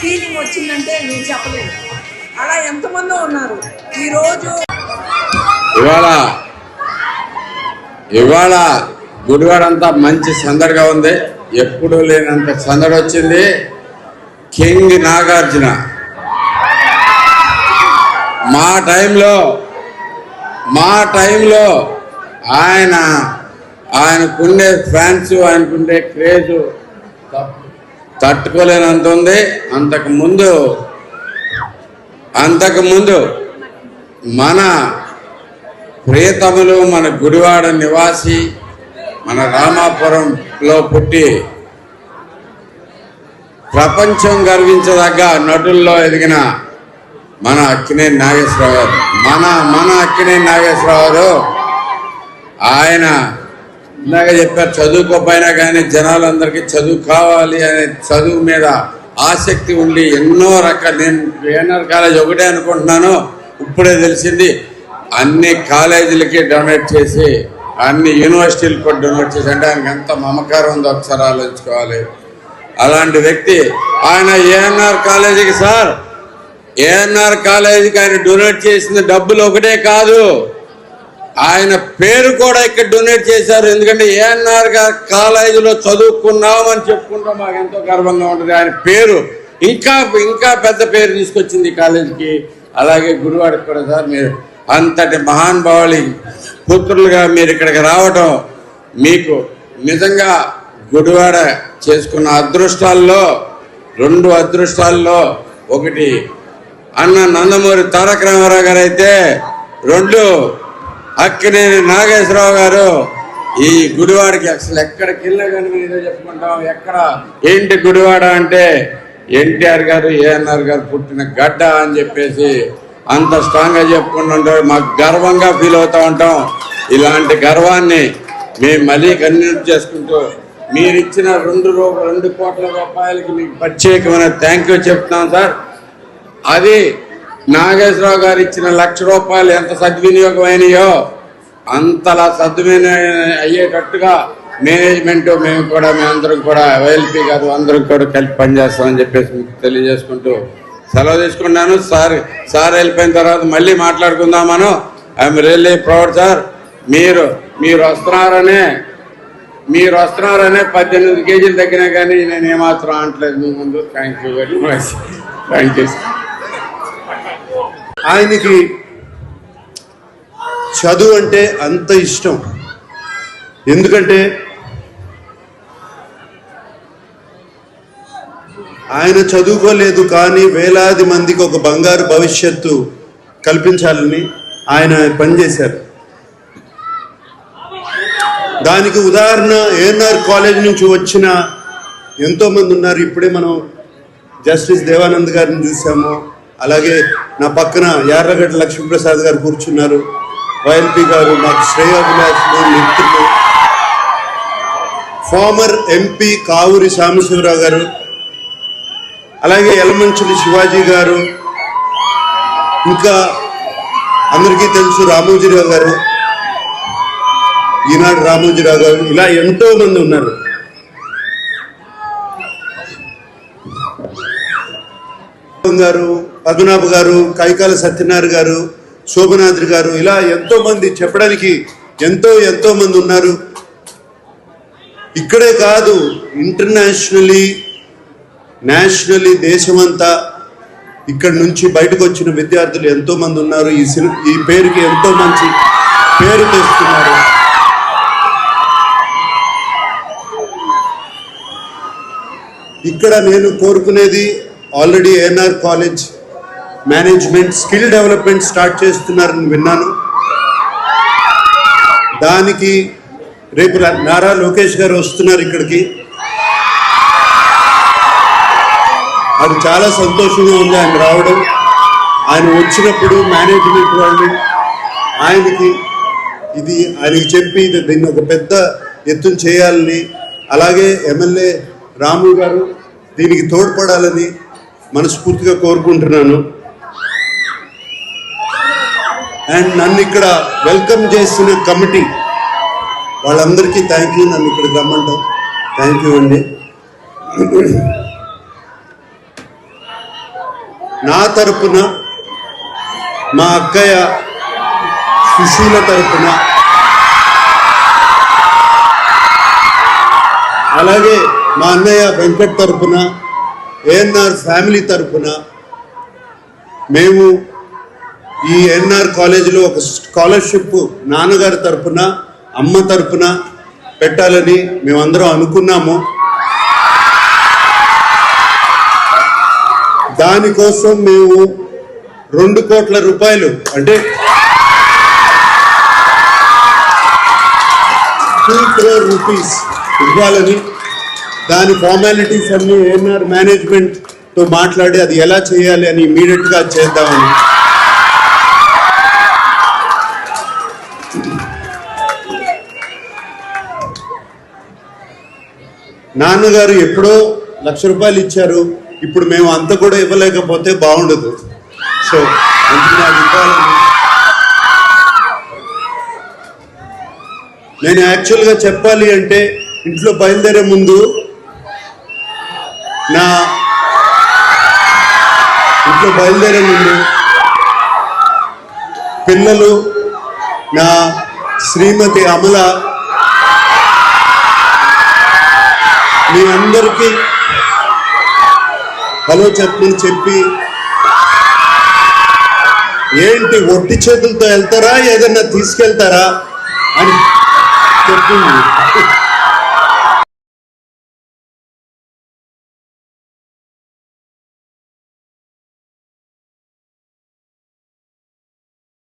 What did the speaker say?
Feeling వచ్చిందంటే నేను చెప్పలేదు. అలా ఎంతమంది ఉన్నారు. ఈరోజు ఇవాళ ఇవాళ గుడివాడంతా మంచి సందడిగా ఉంది. ఎప్పుడూ లేనంత సందడి వచ్చింది. కింగ్ నాగార్జున. మా టైంలో మా టైంలో ఆయన ఆయనకుండే ఫ్యాన్స్ ఆయనకుండే క్రేజు తప్ప తట్టుకోలేనంత ఉంది అంతకుముందు అంతకుముందు అంతకు ముందు మన ప్రియతములు మన గుడివాడ నివాసి మన రామాపురంలో పుట్టి ప్రపంచం గర్వించదగ్గ నటుల్లో ఎదిగిన మన అక్కినే నాగేశ్వరరావు గారు. మన మన అక్కినే నాగేశ్వరరావు ఆయన ఇందాక చెప్పారు చదువుకోపోయినా కానీ జనాలందరికీ చదువు కావాలి అనే చదువు మీద ఆసక్తి ఉండి ఎన్నో రకాల నేను ఏఎన్ఆర్ కాలేజ్ ఒకటే అనుకుంటున్నాను ఇప్పుడే తెలిసింది అన్ని కాలేజీలకి డొనేట్ చేసి అన్ని యూనివర్సిటీలకు కూడా డొనేట్ చేసి అంటే ఆయనకి ఎంత మమకారం ఉందో ఒకసారి ఆలోచించుకోవాలి. అలాంటి వ్యక్తి ఆయన ఏఎన్ఆర్ కాలేజీకి సార్ ఏఎన్ఆర్ కాలేజీకి ఆయన డొనేట్ చేసిన డబ్బులు ఒకటే కాదు. ఆయన పేరు కూడా ఇక్కడ డొనేట్ చేశారు. ఎందుకంటే ఏఎన్ఆర్ కాలేజీలో చదువుకున్నామని చెప్పుకుంటాం మాకు ఎంతో గర్వంగా ఉంటుంది. ఆయన పేరు ఇంకా ఇంకా పెద్ద పేరు తీసుకొచ్చింది కాలేజీకి. అలాగే గురువాడికి కూడా సార్ మీరు అంతటి మహానుభావులు పుత్రులుగా మీరు ఇక్కడికి రావటం మీకు నిజంగా గుడివాడ చేసుకున్న అదృష్టాల్లో రెండు అదృష్టాల్లో ఒకటి అన్న నందమూరి తారక రామారావు గారు అయితే రెండు అక్కినేని నాగేశ్వరరావు గారు ఈ గుడివాడికి అసలు ఎక్కడికి వెళ్ళినా కానీ మేము ఏదో చెప్పుకుంటాం. ఎక్కడ? ఏంటి గుడివాడ అంటే ఎన్టీఆర్ గారు ఏఎన్ఆర్ గారు పుట్టిన గడ్డ అని చెప్పేసి అంత స్ట్రాంగ్గా చెప్పుకుంటుంటారు మాకు గర్వంగా ఫీల్ అవుతూ ఉంటాం. ఇలాంటి గర్వాన్ని మేము మళ్ళీ కంటిన్యూ చేసుకుంటూ మీరు ఇచ్చిన రెండు రూ రెండు కోట్ల రూపాయలకి మీకు ప్రత్యేకమైన థ్యాంక్ యూ చెప్తున్నాం సార్. అది నాగేశ్వరరావు గారు ఇచ్చిన లక్ష రూపాయలు ఎంత సద్వినియోగం అయినాయో అంతలా సద్వినియోగం అయ్యేటట్టుగా మేనేజ్మెంట్ మేము కూడా మేమందరం కూడా వైఎల్పీ గారు అందరం కూడా కలిపి పనిచేస్తామని చెప్పేసి మీకు తెలియజేసుకుంటూ సెలవు తీసుకున్నాను. సార్ సార్ వెళ్ళిపోయిన తర్వాత మళ్ళీ మాట్లాడుకుందామను. I'm really proud sir. మీరు మీరు వస్తున్నారనే మీరు వస్తున్నారనే పద్దెనిమిది కేజీలు తగ్గినా కానీ నేను ఏమాత్రం అనట్లేదు మీ ముందు. Thank you very much thank you ఆయనకి చదువు అంటే అంత ఇష్టం. ఎందుకంటే ఆయన చదువుకోలేదు కానీ వేలాది మందికి ఒక బంగారు భవిష్యత్తు కల్పించాలని ఆయన పనిచేశారు. దానికి ఉదాహరణ ఏఎన్ఆర్ కాలేజ్ నుంచి వచ్చిన ఎంతోమంది ఉన్నారు. ఇప్పుడే మనం జస్టిస్ దేవానంద్ గారిని చూసాము. అలాగే నా పక్కన యార్లగడ్డ లక్ష్మీప్రసాద్ గారు కూర్చున్నారు. వైఎల్పి గారు నాకు శ్రేయోభిలాషులు మిత్రులు. ఫార్మర్ ఎంపీ కావూరి సాంబశివరావు గారు అలాగే ఎలమంచుడి శివాజీ గారు ఇంకా అందరికీ తెలుసు రామోజీరావు గారు. ఈనాడు రామోజీరావు గారు ఇలా ఎంతో మంది ఉన్నారు. గారు పద్మనాభ గారు కైకాల సత్యనారాయణ గారు శోభనాద్రి గారు ఇలా ఎంతోమంది చెప్పడానికి ఎంతో ఎంతో మంది ఉన్నారు. ఇక్కడే కాదు ఇంటర్నేషనలీ నేషనలీ దేశమంతా ఇక్కడ నుంచి బయటకు వచ్చిన విద్యార్థులు ఎంతోమంది ఉన్నారు. ఈ సిని ఈ పేరుకి ఎంతో మంచి పేరు తెస్తున్నారు. ఇక్కడ నేను కోరుకునేది already ANR college management skill development start చేస్తున్నారని విన్నాను. దానికి రేపు నారా లోకేష్ గారు వస్తున్నారు ఇక్కడికి. అది చాలా సంతోషంగా ఉంది ఆయన రావడం. ఆయన వచ్చినప్పుడు మేనేజ్మెంట్ వాళ్ళు ఆయనకి ఇది ఆయనకి చెప్పి దీన్ని ఒక పెద్ద ఎత్తున చేయాలని అలాగే ఎమ్మెల్యే రాము గారు దీనికి తోడ్పడాలని మనస్ఫూర్తిగా కోరుకుంటున్నాను. అండ్ నన్ను ఇక్కడ వెల్కమ్ చేసిన కమిటీ వాళ్ళందరికీ థ్యాంక్ యూ నన్ను ఇక్కడ రమ్మంటాం థ్యాంక్ యూ అండి. నా తరపున మా అక్కయ్య సుశీల తరపున అలాగే మా అన్నయ్య వెంకట్ తరపున ఏఎన్ఆర్ ఫ్యామిలీ తరపున మేము ఈ ఎన్ఆర్ కాలేజీలో ఒక స్కాలర్షిప్ నాన్నగారి తరపున అమ్మ తరపున పెట్టాలని మేమందరం అనుకున్నాము. దానికోసం మేము రెండు కోట్ల రూపాయలు అంటే టూ క్రోర్ రూపీస్ ఇవ్వాలని దాని ఫార్మాలిటీస్ అన్ని ఏఎన్ఆర్ మేనేజ్మెంట్తో మాట్లాడి అది ఎలా చేయాలి అని ఇమీడియట్గా చేద్దామని నాన్నగారు ఎప్పుడో లక్ష రూపాయలు ఇచ్చారు. ఇప్పుడు మేము అంత కూడా ఇవ్వలేకపోతే బాగుండదు. సో నేను యాక్చువల్గా చెప్పాలి అంటే ఇంట్లో బయలుదేరే ముందు నా ఇంట్లో బయలుదేరే ముందు పిల్లలు నా శ్రీమతి అమల. మీ అందరికీ హలో చెప్పని చెప్పి ఏంటి ఒట్టి చేతులతో వెళ్తారా ఏదన్నా తీసుకెళ్తారా అని చెప్పింది